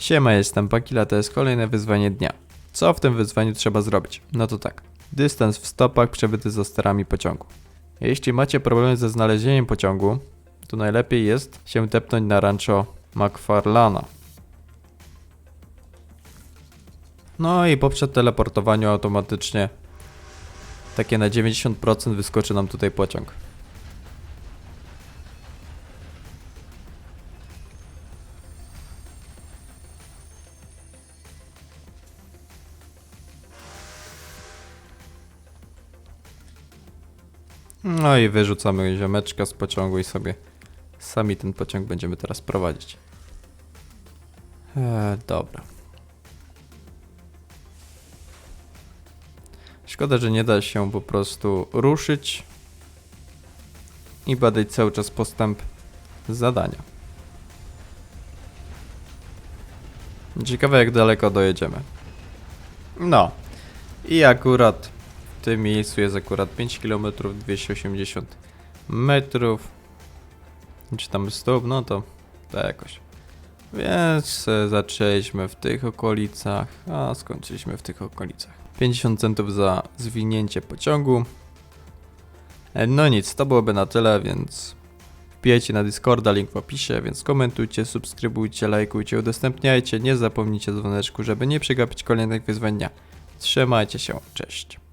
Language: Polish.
Siema, jestem Pakila, to jest kolejne wyzwanie dnia. Co w tym wyzwaniu trzeba zrobić? No to tak. Dystans w stopach przebyty za sterami pociągu. Jeśli macie problemy ze znalezieniem pociągu, to najlepiej jest się tepnąć na rancho McFarlana. No i po przeteleportowaniu automatycznie takie na 90% wyskoczy nam tutaj pociąg. No i wyrzucamy ziomeczka z pociągu i sobie sami ten pociąg będziemy teraz prowadzić. Eee, dobra. Szkoda, że nie da się po prostu ruszyć i badać cały czas postęp zadania. Ciekawe jak daleko dojedziemy. No. I akurat w tym miejscu jest akurat 5 km 280 metrów. Czy tam stóp, no to, to jakoś. Więc zaczęliśmy w tych okolicach, a skończyliśmy w tych okolicach. 50 centów za zwinięcie pociągu. E, No nic, to byłoby na tyle, więc wbijajcie na Discorda, link w opisie, więc komentujcie, subskrybujcie, lajkujcie, udostępniajcie, nie zapomnijcie dzwoneczku, żeby nie przegapić kolejnych wyzwań dnia. Trzymajcie się, cześć.